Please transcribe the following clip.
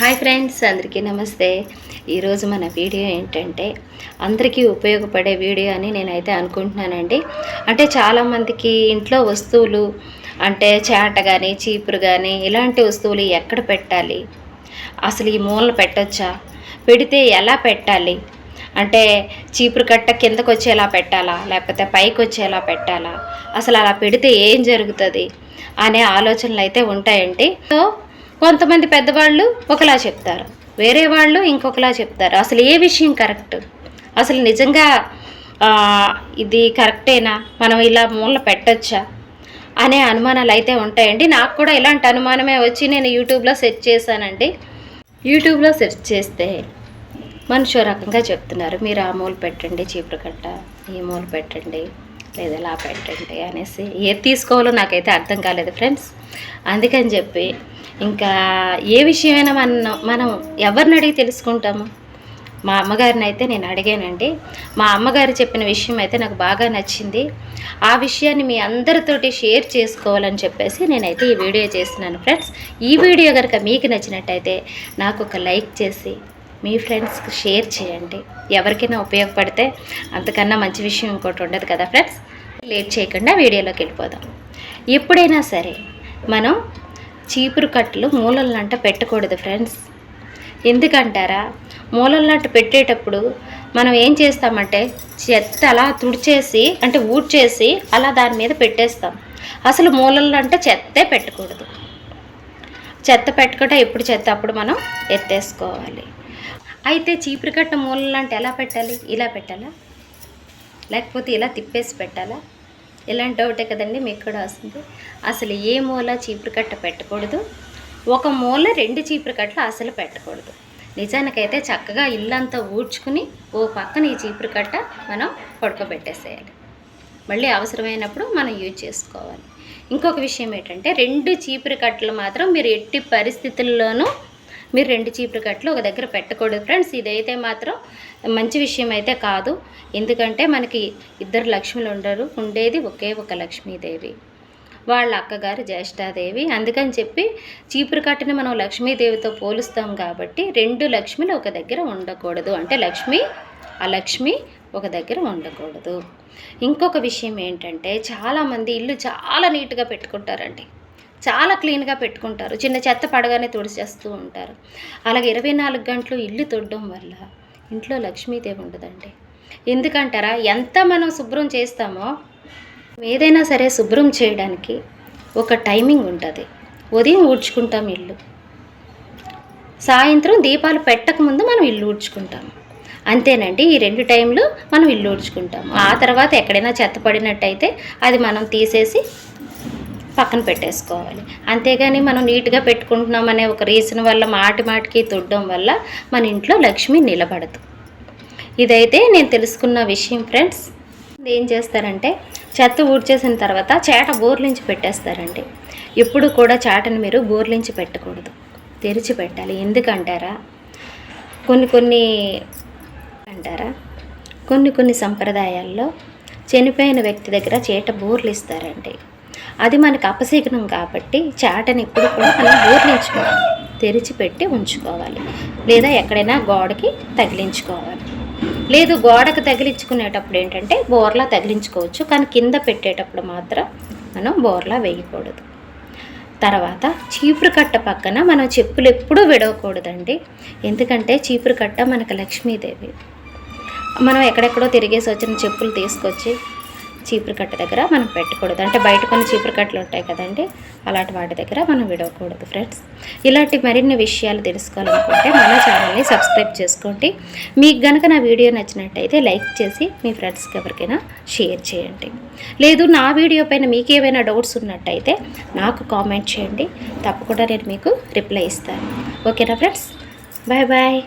Hi friends అందరికీ నమస్తే. ఈరోజు మన వీడియో ఏంటంటే అందరికీ ఉపయోగపడే వీడియో అని నేనైతే అనుకుంటున్నానండి. అంటే చాలామందికి ఇంట్లో వస్తువులు అంటే చేట కానీ చీపురు కానీ ఇలాంటి వస్తువులు ఎక్కడ పెట్టాలి? అసలు ఈ మూలలు పెట్టొచ్చా? పెడితే ఎలా పెట్టాలి? అంటే చీపురు కట్ట కిందకు వచ్చేలా పెట్టాలా? లేకపోతే పైకి వచ్చేలా పెట్టాలా? అసలు అలా పెడితే ఏం జరుగుతుంది? అనే ఆలోచనలు అయితే ఉంటాయండి. సో కొంతమంది పెద్దవాళ్ళు ఒకలా చెప్తారు. వేరే వాళ్ళు ఇంకొకలా చెప్తారు. అసలు ఏ విషయం కరెక్ట్? అసలు నిజంగా ఇది కరెక్టేనా? మనం ఇలా మూల పెట్టొచ్చా? అనే అనుమానాలు అయితే ఉంటాయండి. నాకు కూడా ఇలాంటి అనుమానమే వచ్చి నేను యూట్యూబ్లో సెర్చ్ చేశానండి. యూట్యూబ్లో సెర్చ్ చేస్తే మనిషి రకంగా చెప్తున్నారు. మీరు ఆ మూల పెట్టండి చీపురు కట్ట ఈ మూల పెట్టండి. లేదా ఎలా పెట్టండి అనేసి. ఏది తీసుకోవాలో నాకైతే అర్థం కాలేదు ఫ్రెండ్స్. అందుకని చెప్పి ఇంకా ఏ విషయమైనా మనం మనం ఎవరిని అడిగి తెలుసుకుంటాము? మా అమ్మగారిని అయితే నేను అడిగానండి. మా అమ్మగారు చెప్పిన విషయం అయితే నాకు బాగా నచ్చింది. ఆ విషయాన్ని మీ అందరితోటి షేర్ చేసుకోవాలని చెప్పేసి నేనైతే ఈ వీడియో చేస్తున్నాను ఫ్రెండ్స్. ఈ వీడియో కనుక మీకు నచ్చినట్టయితే నాకు ఒక లైక్ చేసి మీ ఫ్రెండ్స్కి షేర్ చేయండి. ఎవరికైనా ఉపయోగపడితే అంతకన్నా మంచి విషయం ఇంకోటి ఉండదు కదా ఫ్రెండ్స్ లేట్ చేయకుండా వీడియోలోకి వెళ్ళిపోదాం. ఎప్పుడైనా సరే మనం చీపురు కట్టలు మూలలంట పెట్టకూడదు ఫ్రెండ్స్ ఎందుకంటారా? మూలలంట పెట్టేటప్పుడు మనం ఏం చేస్తామంటే చెత్త అలా తుడిచేసి అంటే ఊడ్చేసి అలా దాని మీద పెట్టేస్తాం. అసలు మూలలంట చెత్తే పెట్టకూడదు. చెత్త పెట్టుకుంటే ఎప్పుడు చెత్త అప్పుడు మనం ఎత్తేసుకోవాలి. అయితే చీపురు కట్ట మూలలంటే ఎలా పెట్టాలి? ఇలా పెట్టాలా? లేకపోతే ఇలా తిప్పేసి పెట్టాలా? ఇలాంటి డౌటే కదండి మీకు కూడా వస్తుంది. అసలు ఏ మూల చీపురు కట్ట పెట్టకూడదు? ఒక మూల రెండు చీపురు కట్టలు అసలు పెట్టకూడదు. నిజానికైతే చక్కగా ఇల్లంతా ఊడ్చుకుని ఓ పక్కన ఈ చీపురు కట్ట మనం పడుకోబెట్టేసేయాలి. మళ్ళీ అవసరమైనప్పుడు మనం యూజ్ చేసుకోవాలి. ఇంకొక విషయం ఏంటంటే రెండు చీపురు కట్టలు మాత్రం మీరు ఎట్టి పరిస్థితుల్లోనూ మీరు రెండు చీపురు కట్టలు ఒక దగ్గర పెట్టకూడదు ఫ్రెండ్స్. ఇదైతే మాత్రం మంచి విషయం అయితే కాదు. ఎందుకంటే మనకి ఇద్దరు లక్ష్ములు ఉండరు. ఉండేది ఒకే ఒక లక్ష్మీదేవి. వాళ్ళ అక్కగారు జ్యేష్ఠాదేవి. అందుకని చెప్పి చీపురు కట్టని మనం లక్ష్మీదేవితో పోలుస్తాం కాబట్టి రెండు లక్ష్మిలు ఒక దగ్గర ఉండకూడదు. అంటే లక్ష్మి ఆ లక్ష్మి ఒక దగ్గర ఉండకూడదు. ఇంకొక విషయం ఏంటంటే చాలామంది ఇల్లు చాలా నీట్గా పెట్టుకుంటారండి. చాలా క్లీన్గా పెట్టుకుంటారు. చిన్న చెత్త పడగానే తుడిచేస్తూ ఉంటారు. అలాగే ఇరవై నాలుగు గంటలు ఇల్లు తుడడం వల్ల ఇంట్లో లక్ష్మీదేవి ఉండదండి. ఎందుకంటారా? ఎంత మనం శుభ్రం చేస్తామో ఏదైనా సరే శుభ్రం చేయడానికి ఒక టైమింగ్ ఉంటుంది. ఉదయం ఊడ్చుకుంటాం ఇల్లు. సాయంత్రం దీపాలు పెట్టకముందు మనం ఇల్లు ఊడ్చుకుంటాం. అంతేనండి ఈ రెండు టైంలు మనం ఇల్లు ఊడ్చుకుంటాం. ఆ తర్వాత ఎక్కడైనా చెత్త పడినట్టయితే అది మనం తీసేసి పక్కన పెట్టేసుకోవాలి. అంతేగాని మనం నీట్గా పెట్టుకుంటున్నాం అనే ఒక రీజన్ వల్ల మాటి మాటికి తుడడం వల్ల మన ఇంట్లో లక్ష్మి నిలబడదు. ఇదైతే నేను తెలుసుకున్న విషయం ఫ్రెండ్స్. ఏం చేస్తారంటే చెత్త ఊడ్చేసిన తర్వాత చేట బోర్లించి పెట్టేస్తారండి. ఎప్పుడు కూడా చాటని మీరు బోర్లించి పెట్టకూడదు. తెరిచి పెట్టాలి. ఎందుకంటారా? కొన్ని కొన్ని అంటారా? కొన్ని కొన్ని సంప్రదాయాల్లో చనిపోయిన వ్యక్తి దగ్గర చేట బోర్లు ఇస్తారండి అది మనకు అపశీఘ్నం కాబట్టి చాటని ఎప్పుడు కూడా మనం బోర్లించుకోవాలి తెరిచి పెట్టి ఉంచుకోవాలి. లేదా ఎక్కడైనా గోడకి తగిలించుకోవాలి. లేదు గోడకు తగిలించుకునేటప్పుడు ఏంటంటే బోర్లా తగిలించుకోవచ్చు. కానీ కింద పెట్టేటప్పుడు మాత్రం మనం బోర్లా వేయకూడదు. తర్వాత చీపురు కట్ట పక్కన మనం చెప్పులు ఎప్పుడూ విడవకూడదండి. ఎందుకంటే చీపురు కట్ట మనకు లక్ష్మీదేవి. మనం ఎక్కడెక్కడో తిరిగేసి వచ్చిన చెప్పులు తీసుకొచ్చి చీపురు కట్ట దగ్గర మనం పెట్టకూడదు. అంటే బయట కొన్ని చీపురు కట్టలు ఉంటాయి కదండి అలాంటి వాటి దగ్గర మనం విడవకూడదు ఫ్రెండ్స్ ఇలాంటి మరిన్ని విషయాలు తెలుసుకోవాలనుకుంటే మన ఛానల్ని సబ్స్క్రైబ్ చేసుకోండి. మీకు గనక నా వీడియో నచ్చినట్టయితే లైక్ చేసి మీ ఫ్రెండ్స్కి ఎవరికైనా షేర్ చేయండి. లేదు నా వీడియో పైన మీకు ఏమైనా డౌట్స్ ఉన్నట్టయితే నాకు కామెంట్ చేయండి. తప్పకుండా నేను మీకు రిప్లై ఇస్తాను. ఓకేనా ఫ్రెండ్స్ బాయ్ బాయ్